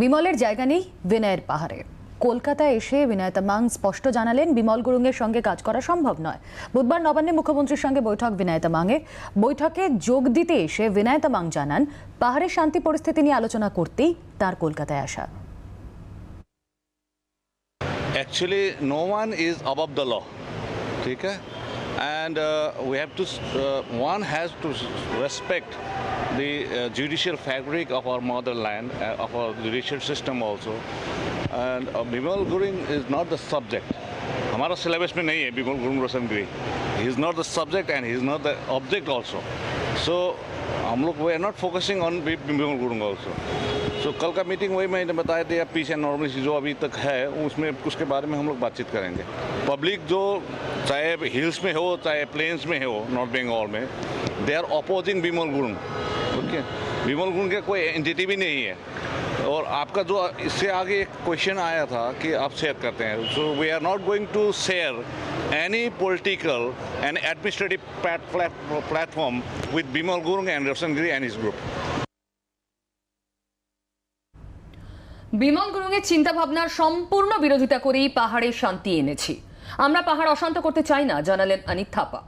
বিমলের জায়গা নেই বিনয়ের পাহাড়ে। কলকাতায় এসে বিনয় তামাং স্পষ্ট জানালেন, বিমল গুরুঙ্গের সঙ্গে কাজ করা সম্ভব নয়। বুধবার নবান্নে মুখ্যমন্ত্রীর সঙ্গে বৈঠক বিনয় তামাংয়ের বৈঠকে যোগ দিতে এসে বিনয় তামাং জানান পাহাড়ের শান্তি পরিস্থিতি নিয়ে আলোচনা করতেই তার কলকাতায় আসা। Actually no one is above the law ঠিক আছে? and uh, we have to uh, one has to respect the uh, judicial fabric of our motherland uh, of our judicial system also and uh, Bimal Guring is not the subject हमारा syllabus में नहीं है Bimal Gurung Roshan Giri he is not the subject and he is not the object also So हम लोग we are not focusing on Bimal Gurung also so कल का meeting वही मैंने बताया दिया पीस एंड नॉर्मल जो अभी तक है, उसमें, उसके बारे में हम लोग बातचीत करेंगे। पब्लिक जो, चाहे हिल्स में हो, चाहे प्लेन्स में हो नॉर्थ बंगाल में they are opposing Bimal Gurung okay Bimal Gurung का कोई एंटिटी भी नहीं है। और आपका जो, इससे आगे एक क्वेश्चन आया था कि आप शेयर करते हैं। So we are not going to share any political and administrative platform with Bimal Gurung and Roshan Giri and his group Bimal গুরুংয়ের চিন্তা ভাবনার সম্পূর্ণ বিরোধিতা করেই পাহাড়ে শান্তি এনেছি আমরা পাহাড় অশান্ত করতে চাই না জানালেন অনিত থাপা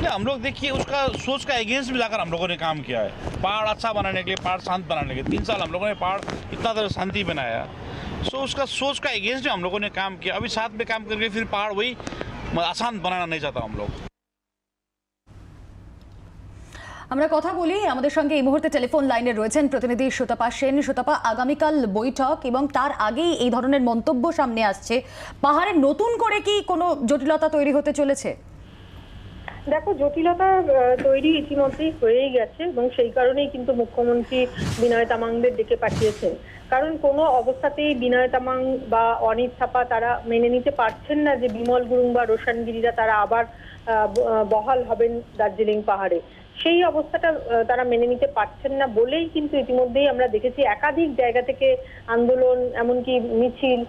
हम लोग देखिए उसका सोच का अगेंस्ट भी लाकर हम लोगों ने काम किया है पहाड़ अच्छा बनाने के लिए पहाड़ शांत बनाने के लिए तीन साल हम लोगों ने पहाड़ इतना तरह शांति बनाया सो उसका सोच का अगेंस्ट भी हम लोगों ने काम किया अभी साथ में काम करके फिर पहाड़ वही आसान बनाना नहीं चाहता हम लोग আমরা কথা বলি আমাদের সঙ্গে এই মুহূর্তে টেলিফোন লাইনে রয়েছেন প্রতিনিধি সুতপা সেন সুতপা আগামীকাল বৈঠক এবং তার আগেই এই ধরনের মন্তব্য সামনে আসছে পাহাড়ে নতুন করে কি কোনো জটিলতা তৈরি হতে চলেছে দেখো, জটিলতা তৈরি ইতিমধ্যেই হয়েই গেছে এবং সেই কারণেই কিন্তু মুখ্যমন্ত্রী বিনয় তামাংদের ডেকে পাঠিয়েছেন। কারণ কোনো অবস্থাতেই বিনয় তামাং বা অনিত থাপা তারা মেনে নিতে পারছেন না যে বিমল গুরুং বা রোশানগিরিরা তারা আবার বহাল হবেন দার্জিলিং পাহাড়ে। সেই অবস্থাটা তারা মেনে নিতে পারছেন না বলেই কিন্তু ইতিমধ্যেই আমরা দেখেছি একাধিক জায়গা থেকে আন্দোলন, এমনকি মিছিল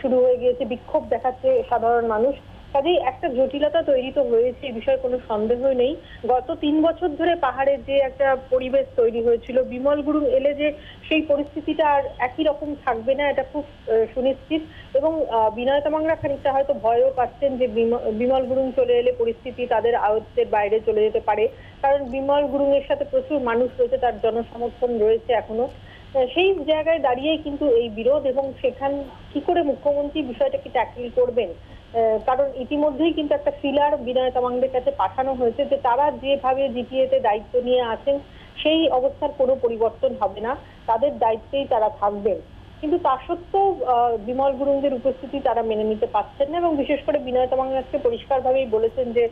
শুরু হয়ে গিয়েছে, বিক্ষোভ দেখাচ্ছে সাধারণ মানুষ। কাজেই একটা জটিলতা তৈরি তো হয়েছে এই বিষয়ে কোনো সন্দেহ নেই। গত তিন বছর ধরে পাহাড়ের যে একটা পরিবেশ তৈরি হয়েছিল, বিমল গুরুং এলে যে সেই পরিস্থিতিটা আর একই রকম থাকবে না, এটা খুব সুনিশ্চিত। এবং বিনয় তামাংরা খানিকটা হয়তো ভয়ও পাচ্ছেন যে বিম- বিমল গুরুং চলে এলে পরিস্থিতি তাদের আয়ত্তের বাইরে চলে যেতে পারে। কারণ বিমল গুরুং এর সাথে প্রচুর মানুষ রয়েছে, তার জনসমর্থন রয়েছে এখনও। সেই জায়গায় দাঁড়িয়েই কিন্তু এই বিরোধ এবং সেখান কি করে মুখ্যমন্ত্রী বিষয়টাকে ট্যাকল করবেন? কারণ ইতিমধ্যেই কিন্তু একটা ফিলার বিনয় তামাংদের কাছে পাঠানো হয়েছে যে তারা যেভাবে জিটিএতে দায়িত্ব নিয়ে আছেন, সেই অবস্থার কোনো পরিবর্তন হবে না। তাদের দায়িত্বেই তারা থাকবেন। কিন্তু তা সত্ত্বেও বিমল গুরুংদের উপস্থিতি তারা মেনে নিতে পারছেন না এবং বিশেষ করে বিনয় তামাং আজকে পরিষ্কারভাবেই বলেছেন যে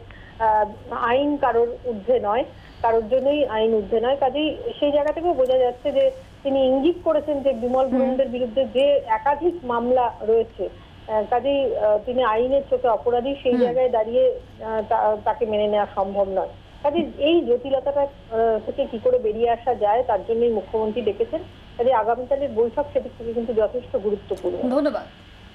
আইন কারোর ঊর্ধ্বে নয়, কারোর জন্যই আইন ঊর্ধ্বে নয়। কাজেই সেই জায়গা থেকেও বোঝা যাচ্ছে যে তিনি ইঙ্গিত করেছেন যে বিমল গুরুংদের বিরুদ্ধে যে একাধিক মামলা রয়েছে কাজেই তিনি আইনের চোখে অপরাধী সেই জায়গায় দাঁড়িয়ে তাকে মেনে নেওয়া সম্ভব নয়। কাজে এই জটিলতাটা থেকে কি করে বেরিয়ে আসা যায় তার জন্যই মুখ্যমন্ত্রী ডেকেছেন। কাজে আগামীকালের বৈঠক সেদিক থেকে কিন্তু যথেষ্ট গুরুত্বপূর্ণ। ধন্যবাদ।